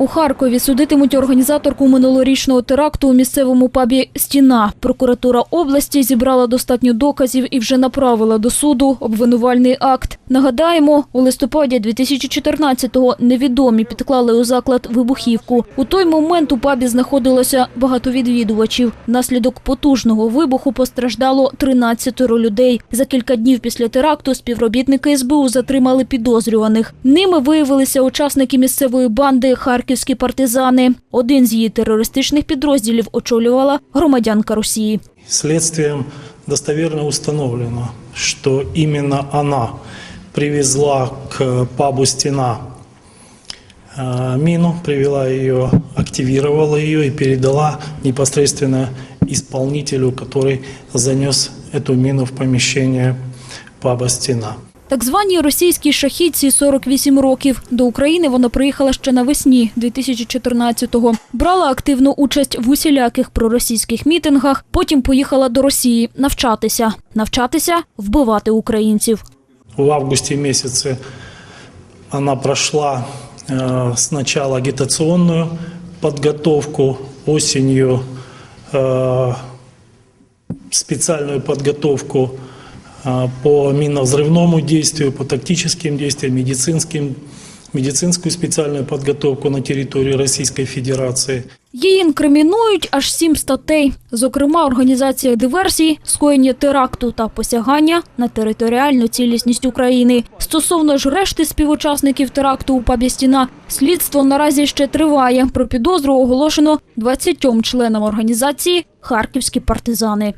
У Харкові судитимуть організаторку минулорічного теракту у місцевому пабі Стіна. Прокуратура області зібрала достатньо доказів і вже направила до суду обвинувальний акт. Нагадаємо, у листопаді 2014-го невідомі підклали у заклад вибухівку. У той момент у пабі знаходилося багато відвідувачів. Внаслідок потужного вибуху постраждало 13 людей. За кілька днів після теракту співробітники СБУ затримали підозрюваних. Ними виявилися учасники місцевої банди «Харківські партизани». Один з її терористичних підрозділів очолювала громадянка Росії. Следствием достоверно установлено, что именно она привезла к пабу «Стена» э, мину, привела ее, активировала ее и передала непосредственно исполнителю, который занес эту мину в помещение паба «Стена». Так званій російській шахідці 48 років. До України вона приїхала ще навесні 2014-го. Брала активну участь в усіляких проросійських мітингах, потім поїхала до Росії навчатися. Навчатися вбивати українців. В августе месяце она прошла э, сначала агитационную подготовку, осенью э, специальную подготовку э, по минно-взрывному действию, по тактическим действиям, медицинским, медицинскую специальную подготовку на территории Российской Федерации. Її інкримінують аж сім статей, зокрема організація диверсій, скоєння теракту та посягання на територіальну цілісність України. Стосовно ж решти співучасників теракту у пабі «Стіна», слідство наразі ще триває. Про підозру оголошено 20 членам організації «Харківські партизани».